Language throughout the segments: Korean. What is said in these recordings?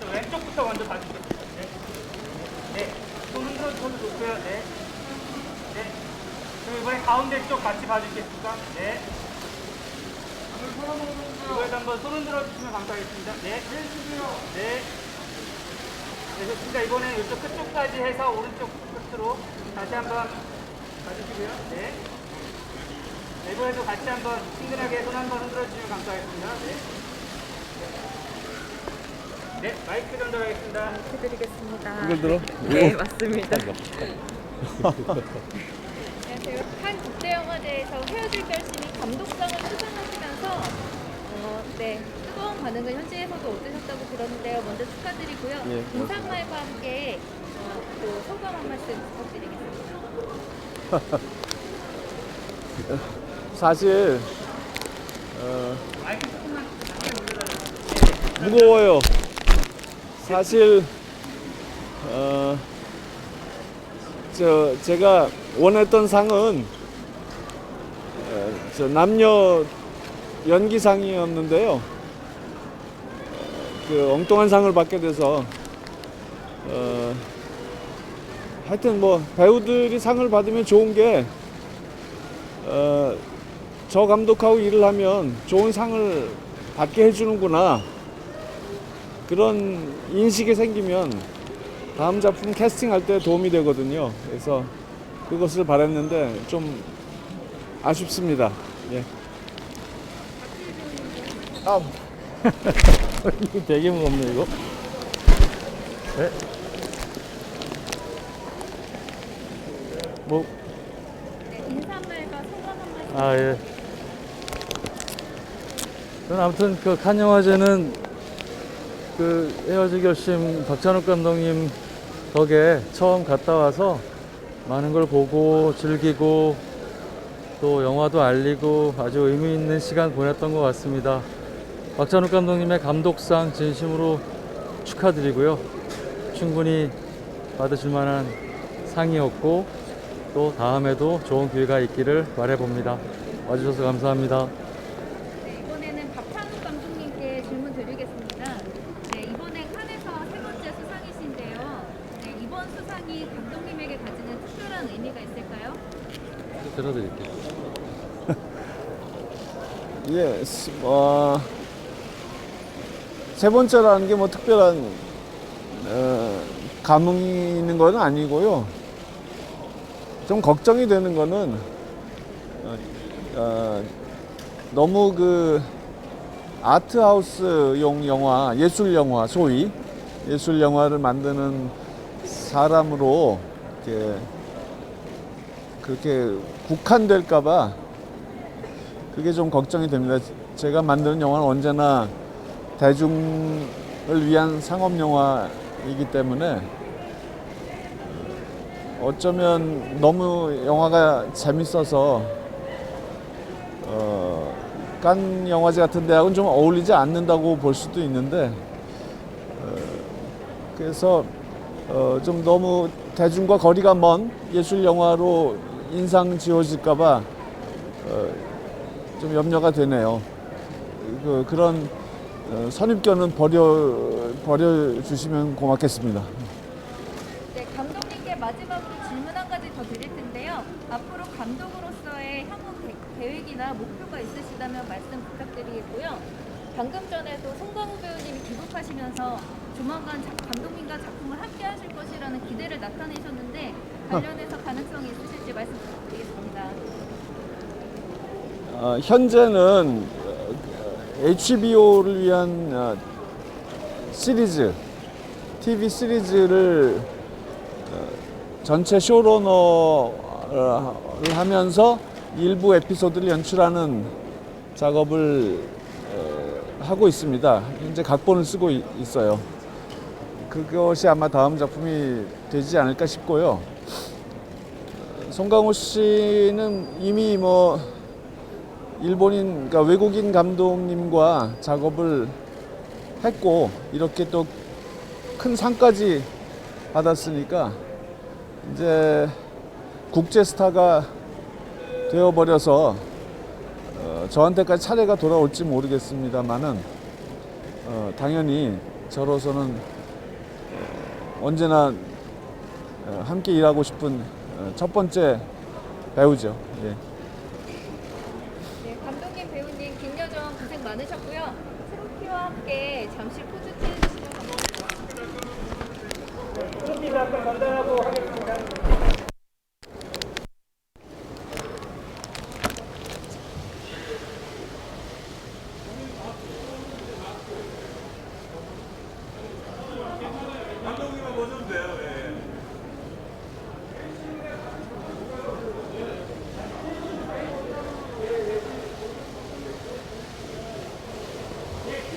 자, 왼쪽부터 먼저 봐주세요. 네. 네. 손은 들어 손을 놓고요. 네. 네. 그럼 이번에 가운데 쪽 같이 봐주시겠습니까? 네. 이거에도 한번 손을 들어 주시면 감사하겠습니다. 네. 네. 네, 좋습니다. 이번에 이쪽 끝쪽까지 해서 오른쪽 끝으로 다시 한번 봐주시고요. 네. 네, 이번에도 같이 한번 친근하게 손 한번 흔들어 주시면 감사하겠습니다. 네. 네, 마이크 전달하겠습니다. 해드리겠습니다. 이걸 들어? 네, 맞습니다. 안녕하세요. 한 국제영화제에서 헤어질 결심이 감독상을 수상하시면서 어, 네, 뜨거운 반응을 현지에서도 얻으셨다고 들었는데요. 먼저 축하드리고요. 예, 인상말과 함께 어, 또 소감 한 말씀 부탁드리겠습니다. 사실 어, 무거워요. 사실 어, 저 제가 원했던 상은 어, 저 남녀 연기상이었는데요. 그 엉뚱한 상을 받게 돼서 어, 하여튼 뭐 배우들이 상을 받으면 좋은 게 어, 저 감독하고 일을 하면 좋은 상을 받게 해주는구나. 그런 인식이 생기면 다음 작품 캐스팅할 때 도움이 되거든요. 그래서 그것을 바랬는데 좀 아쉽습니다. 예. 아, 이거 되게 무겁네 이거. 네? 뭐 네, 인사말과 소감 한 말씀 아 예. 저는 아무튼 그 칸 영화제는 그 헤어질 결심 박찬욱 감독님 덕에 처음 갔다 와서 많은 걸 보고 즐기고 또 영화도 알리고 아주 의미 있는 시간 보냈던 것 같습니다. 박찬욱 감독님의 감독상 진심으로 축하드리고요. 충분히 받으실 만한 상이었고 또 다음에도 좋은 기회가 있기를 바라봅니다. 와주셔서 감사합니다. 네, 이번에는 박찬욱 감독님께 질문 드리겠습니다. 네, 이번에 칸에서 세 번째 수상이신데요. 네, 수상이 감독님에게 가지는 특별한 의미가 있을까요? 들어드릴게요. 예, 스- 어, 세 번째라는 게 뭐 특별한 어, 감흥이 있는 건 아니고요. 좀 걱정이 되는 거는 어, 어, 너무 그 아트하우스용 영화, 예술 영화 소위 예술 영화를 만드는 사람으로 이렇게 그렇게 국한될까봐 그게 좀 걱정이 됩니다. 제가 만드는 영화는 언제나 대중을 위한 상업 영화이기 때문에 어쩌면 너무 영화가 재밌어서 어, 깐 영화제 같은 데하고는 좀 어울리지 않는다고 볼 수도 있는데 어, 그래서 어, 좀 너무 대중과 거리가 먼 예술 영화로 인상 지워질까봐 어, 좀 염려가 되네요. 그, 그런 어, 선입견은 버려 버려 주시면 고맙겠습니다. 네, 감독님께 마지막으로 질문 한 가지 더 드릴 텐데요. 앞으로 감독으로서의 향후 계- 계획이나 목표가 있으시다면 말씀 부탁드리겠고요. 방금 전에도 송강호 배우님이 귀국하시면서 조만간 작- 감독님과 작품을 함께 하실 것이라는 기대를 나타내셨는데 관련해서 가능성이 있으실지 말씀 부탁드리겠습니다. 어, 현재는 HBO를 위한 어, 시리즈, TV 시리즈를 어, 전체 쇼러너를 하면서 일부 에피소드를 연출하는 작업을 어, 하고 있습니다. 현재 각본을 쓰고 이- 있어요. 그것이 아마 다음 작품이 되지 않을까 싶고요. 송강호 씨는 이미 뭐 일본인 그러니까 외국인 감독님과 작업을 했고 이렇게 또 큰 상까지 받았으니까 이제 국제 스타가 되어 버려서 어, 저한테까지 차례가 돌아올지 모르겠습니다만은 어, 당연히 저로서는 어, 언제나 어, 함께 일하고 싶은 어, 첫 번째 배우죠. 예. 네, 감독님, 배우님, 김여정 고생 많으셨고요. 트로피와 함께 잠시 포즈 취해주시면 감사합니다. 트로피 잠깐 전달하고 하겠습니다.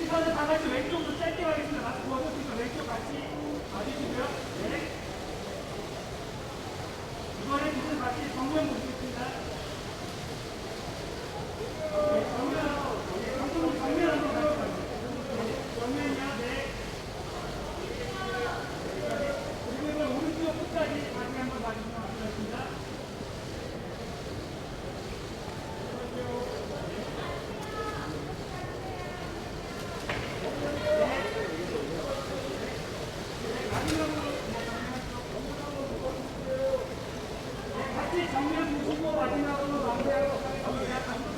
시선은 다 같이 왼쪽으로 짧게 가겠습니다. 마스크 벗으시고 왼쪽 같이 봐주시고요. 네. 이번에 무슨 같이 정면 보시겠습니다. 네, 정면, 네, 감독님 정면 한번 같이 봐주세요. 네, 정면이요, 네. 그리고 이번 오른쪽 끝까지 다시 한번 봐주시면 감사하겠습니다. 같이 정면 보시고 마지막으로 마무리하도